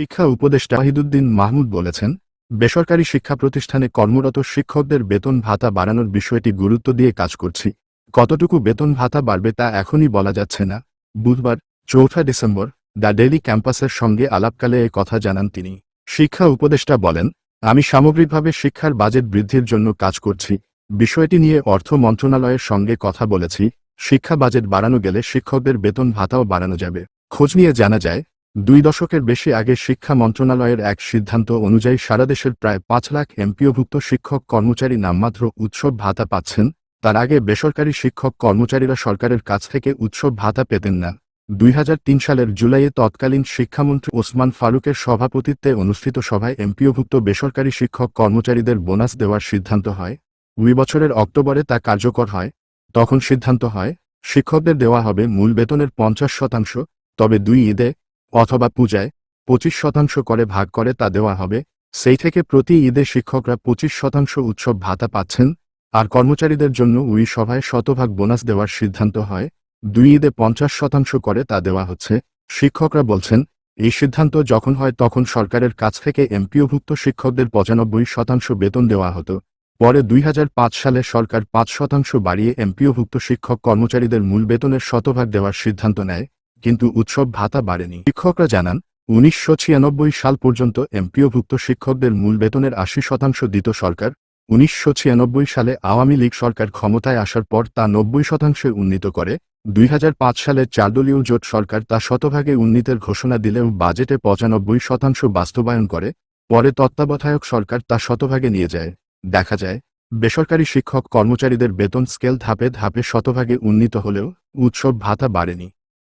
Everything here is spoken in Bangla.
শিক্ষা উপদেষ্টা ওয়াহিদুদ্দিন মাহমুদ বলেছেন, বেসরকারি শিক্ষা প্রতিষ্ঠানে কর্মরত শিক্ষকদের বেতন ভাতা বাড়ানোর বিষয়টি গুরুত্ব দিয়ে কাজ করছি। কতটুকু বেতন ভাতা বাড়বে তা এখনই বলা যাচ্ছে না। বুধবার, চৌঠা ডিসেম্বর, দ্য ডেলি ক্যাম্পাসের সঙ্গে আলাপকালে এ কথা জানান তিনি। শিক্ষা উপদেষ্টা বলেন, আমি সামগ্রিকভাবে শিক্ষার বাজেট বৃদ্ধির জন্য কাজ করছি। বিষয়টি নিয়ে অর্থ মন্ত্রণালয়ের সঙ্গে কথা বলেছি। শিক্ষা বাজেট বাড়ানো গেলে শিক্ষকদের বেতন ভাতাও বাড়ানো যাবে। খোঁজ নিয়ে জানা যায় দুই দশকের বেশি আগে শিক্ষা মন্ত্রণালয়ের এক সিদ্ধান্ত অনুযায়ী সারা দেশের প্রায় পাঁচ লাখ এমপিওভুক্ত শিক্ষক কর্মচারী নামমাত্র উৎসব ভাতা পাচ্ছেন, তার আগে বেসরকারি শিক্ষক কর্মচারীরা সরকারের কাছ থেকে উৎসব ভাতা পেতেন না। দুই হাজার তিন সালের জুলাইয়ে তৎকালীন শিক্ষামন্ত্রী ওসমান ফারুকের সভাপতিত্বে অনুষ্ঠিত সভায় এমপিওভুক্ত বেসরকারি শিক্ষক কর্মচারীদের বোনাস দেওয়ার সিদ্ধান্ত হয়। দুই বছরের অক্টোবরে তা কার্যকর হয়। তখন সিদ্ধান্ত হয়, শিক্ষকদের দেওয়া হবে মূল বেতনের পঞ্চাশ শতাংশ, তবে দুই ঈদে অথবা পূজায় পঁচিশ শতাংশ করে ভাগ করে তা দেওয়া হবে, সেই থেকে প্রতি ঈদে শিক্ষকরা পঁচিশ শতাংশ উৎসব ভাতা পাচ্ছেন, আর কর্মচারীদের জন্য উই সভায় শতভাগ বোনাস দেওয়ার সিদ্ধান্ত হয়, দুই ঈদে পঞ্চাশ শতাংশ করে তা দেওয়া হচ্ছে, শিক্ষকরা বলছেন, এই সিদ্ধান্ত যখন হয় তখন সরকারের কাছ থেকে এমপিওভুক্ত শিক্ষকদের পঁচানব্বই শতাংশ বেতন দেওয়া হতো, পরে দুই হাজার পাঁচ সালে সরকার পাঁচ শতাংশ বাড়িয়ে এমপিওভুক্ত শিক্ষক কর্মচারীদের মূল বেতনের শতভাগ দেওয়ার সিদ্ধান্ত নেয় কিন্তু উৎসব ভাতা বাড়েনি। শিক্ষকরা জানান, উনিশশো ছিয়ানব্বই সাল পর্যন্ত এমপিওভুক্ত শিক্ষকদের মূল বেতনের আশি শতাংশ দিত সরকার। উনিশশো ছিয়ানব্বই সালে আওয়ামী লীগ সরকার ক্ষমতায় আসার পর তা নব্বই শতাংশে উন্নীত করে। দুই হাজার পাঁচ সালে চারদলীয় জোট সরকার তা শতভাগে উন্নীতের ঘোষণা দিলেও বাজেটে পঁচানব্বই শতাংশ বাস্তবায়ন করে, পরে তত্ত্বাবধায়ক সরকার তা শতভাগে নিয়ে যায়। দেখা যায়, বেসরকারি শিক্ষক কর্মচারীদের বেতন স্কেল ধাপে ধাপে শতভাগে উন্নীত হলেও উৎসব ভাতা বাড়েনি।